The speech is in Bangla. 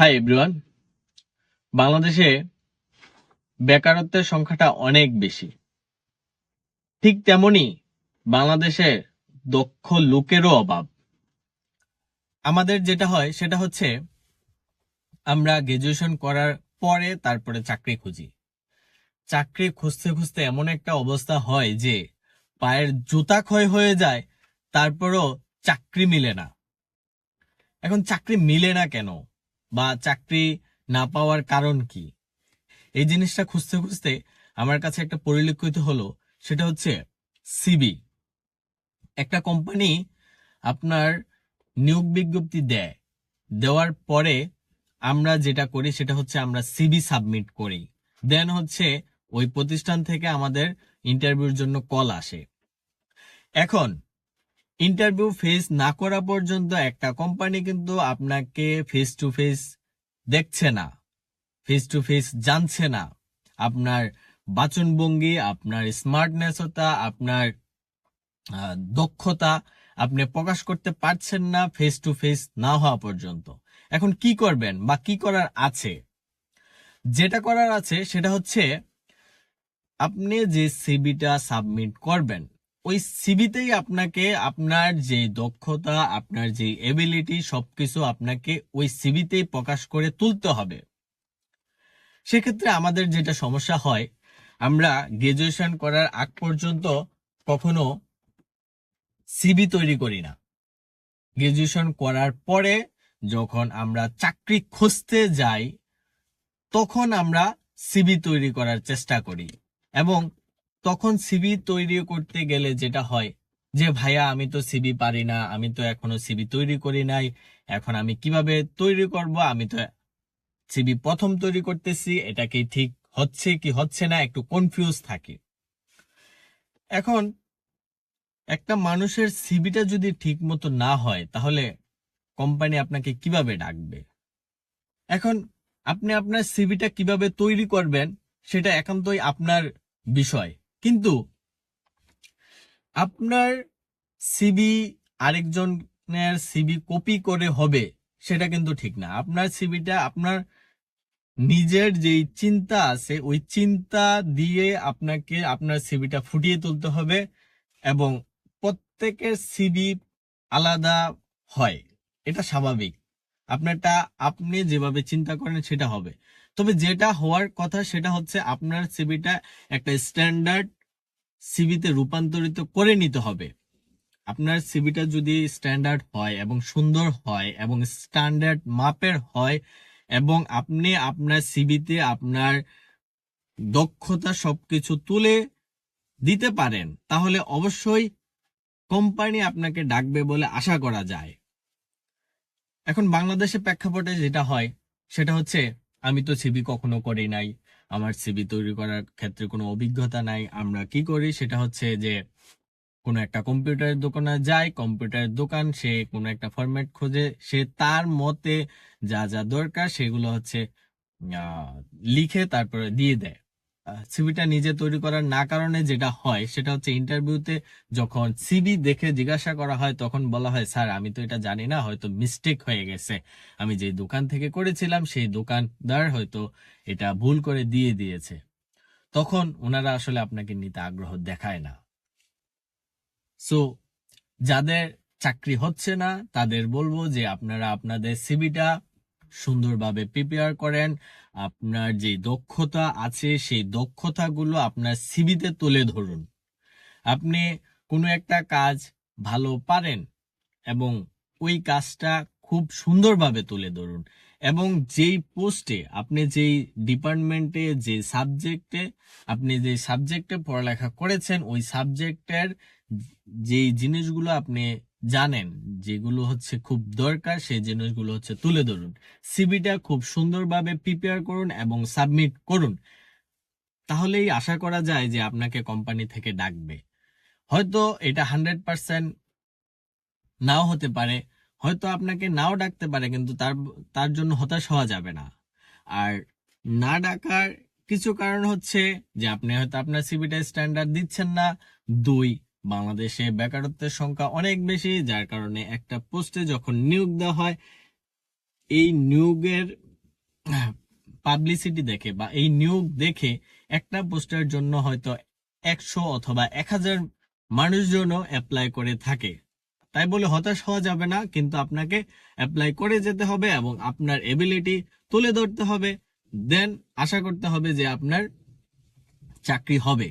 হাই এভরিওয়ান বাংলাদেশে বেকারত্বের সংখ্যাটা অনেক বেশি। ঠিক তেমনি বাংলাদেশে দক্ষ লোকেরও অভাব। আমাদের যেটা হয়, সেটা হচ্ছে আমরা গ্রাজুয়েশন করার পরে তারপরে চাকরি খুঁজি। চাকরি খুঁজতে খুঁজতে এমন একটা অবস্থা হয় যে পায়ের জুতা ক্ষয় হয়ে যায়, তারপরও চাকরি মিলে না। এখন চাকরি মিলে না কেন? বা চাকরি না পাওয়ার কারণ কি? এই জিনিসটা খুঁজতে খুঁজতে আমার কাছে একটা পরিলক্ষিত হলো, সেটা হচ্ছে সিবি একটা কোম্পানি আপনার নিয়োগ বিজ্ঞপ্তি দেয়। দেওয়ার পরে আমরা যেটা করি, সেটা হচ্ছে আমরা সিবি সাবমিট করি। দেন হচ্ছে ওই প্রতিষ্ঠান থেকে আমাদের ইন্টারভিউর জন্য কল আসে। এখন ইন্টারভিউ ফেস না করা পর্যন্ত একটা কোম্পানি কিন্তু আপনাকে ফেস টু ফেস দেখছে না ফেস টু ফেস জানছে না। আপনার বাচনভঙ্গি, আপনার স্মার্টনেস স্মার্টনেসতা আপনার দক্ষতা আপনি প্রকাশ করতে পারছেন না ফেস টু ফেস না হওয়া পর্যন্ত। এখন কি করবেন বা কি করার আছে? যেটা করার আছে সেটা হচ্ছে আপনি যে সিবিটা সাবমিট করবেন ওই সিবিতেই আপনাকে আপনার যে দক্ষতা, আপনার যে এবিলিটি সবকিছু আপনাকে ওই সিবিতেই প্রকাশ করে তুলতে হবে। সেক্ষেত্রে আমাদের যেটা সমস্যা হয়, আমরা গ্রাজুয়েশন করার আগ পর্যন্ত কখনো সিবি তৈরি করি না। গ্রাজুয়েশন করার পরে যখন আমরা চাকরি খুঁজতে যাই, তখন আমরা সিবি তৈরি করার চেষ্টা করি এবং তখন সিবি তৈরি করতে গেলে যেটা হয়, যে ভাইয়া আমি তো সিবি পারি না, আমি তো এখনও সিবি তৈরি করি নাই, এখন আমি কীভাবে তৈরি করব? আমি তো সিবি প্রথম তৈরি করতেছি, এটা কি ঠিক হচ্ছে কি হচ্ছে না? একটু কনফিউজ থাকি। এখন একটা মানুষের সিবিটা যদি ঠিক মতো না হয়, তাহলে কোম্পানি আপনাকে কীভাবে ডাকবে? এখন আপনি আপনার সিবিটা কীভাবে তৈরি করবেন, সেটা একান্তই আপনার বিষয়। কিন্তু আপনার সিবি আরেকজনের সিবি কপি করে হবে, সেটা কিন্তু ঠিক না। আপনার সিবিটা আপনার নিজের যেই চিন্তা আছে, ওই চিন্তা দিয়ে আপনাকে আপনার সিবিটা ফুটিয়ে তুলতে হবে এবং প্রত্যেকের সিবি আলাদা হয়। এটা স্বাভাবিক। আপনারটা, আপনি যেভাবে চিন্তা করেন সেটা হবে। তবে যেটা হওয়ার কথা সেটা হচ্ছে আপনার সিবিটা একটা স্ট্যান্ডার্ড সিবিতে রূপান্তরিত করে নিতে হবে। আপনার সিবিটা যদি স্ট্যান্ডার্ড হয় এবং সুন্দর হয় এবং স্ট্যান্ডার্ড মাপের হয় এবং আপনি আপনার সিবিতে আপনার দক্ষতা সবকিছু তুলে দিতে পারেন, তাহলে অবশ্যই কোম্পানি আপনাকে ডাকবে বলে আশা করা যায়। এখন বাংলাদেশের প্রেক্ষাপটে যেটা হয় সেটা হচ্ছে আমি তো সিবি কখনো করি নাই। আমার সিবি তৈরি করার ক্ষেত্রে কোনো অভিজ্ঞতা নাই। আমরা কি করি? সেটা হচ্ছে যে, কোনো একটা কম্পিউটারের দোকানে যায় কম্পিউটারের দোকান, সে কোনো একটা ফরম্যাট খোঁজে, সে তার মতে যা যা দরকার সেগুলো হচ্ছে লিখে তারপরে দিয়ে দেয়। সিবিটা নিজে তৈরি করার না কারণে যেটা হয়, সেটা হচ্ছে ইন্টারভিউতে যখন সিবি দেখে জিজ্ঞাসা করা হয়, তখন বলা হয়, স্যার, আমি তো এটা জানি না, হয়তো মিস্টেক হয়ে গেছে। আমি যে দোকান থেকে করেছিলাম, সেই দোকানদার হয়তো এটা ভুল করে দিয়ে দিয়েছে। তখন ওনারা আসলে আপনাকে নিতে আগ্রহ দেখায় না। সো যাদের চাকরি হচ্ছে না, তাদের বলব যে আপনারা আপনাদের সিবিটা সুন্দরভাবে প্রিপেয়ার করেন। আপনার যে দক্ষতা আছে, সেই দক্ষতাগুলো আপনার সিবিতে তুলে ধরুন। আপনি কোনো একটা কাজ ভালো পারেন এবং ওই কাজটা খুব সুন্দরভাবে তুলে ধরুন এবং যেই পোস্টে আপনি যেই ডিপার্টমেন্টে যে সাবজেক্টে আপনি যে সাবজেক্টে পড়ালেখা করেছেন, ওই সাবজেক্টের যেই জিনিসগুলো আপনি জানেন যেগুলো হচ্ছে খুব দরকার, সেই জিনিসগুলো হচ্ছে তুলে ধরুন। সিবিটা খুব সুন্দরভাবে প্রিপেয়ার করুন এবং সাবমিট করুন। তাহলেই আশা করা যায় যে আপনাকে কোম্পানি থেকে ডাকবে। হয়তো এটা হান্ড্রেড পার্সেন্ট নাও হতে পারে, হয়তো আপনাকে নাও ডাকতে পারে, কিন্তু তার তার জন্য হতাশ হওয়া যাবে না। আর না ডাকার কিছু কারণ হচ্ছে যে আপনি হয়তো আপনার সিবিটা স্ট্যান্ডার্ড দিচ্ছেন না। দুই বাংলাদেশে বেকারত্বের সংখ্যা অনেক বেশি, যার কারণে একটা পোস্টে যখন নিয়োগ দেওয়া হয়, এই নিয়োগের পাবলিসিটি দেখে বা এই নিয়োগ দেখে একটা পোস্টের জন্য হয়তো একশো অথবা এক হাজার মানুষজনও অ্যাপ্লাই করে থাকে। তাই বলে হতাশ হওয়া যাবে না, কিন্তু আপনাকে অ্যাপ্লাই করে যেতে হবে এবং আপনার এবিলিটি তুলে ধরতে হবে। দেন আশা করতে হবে যে আপনার চাকরি হবে।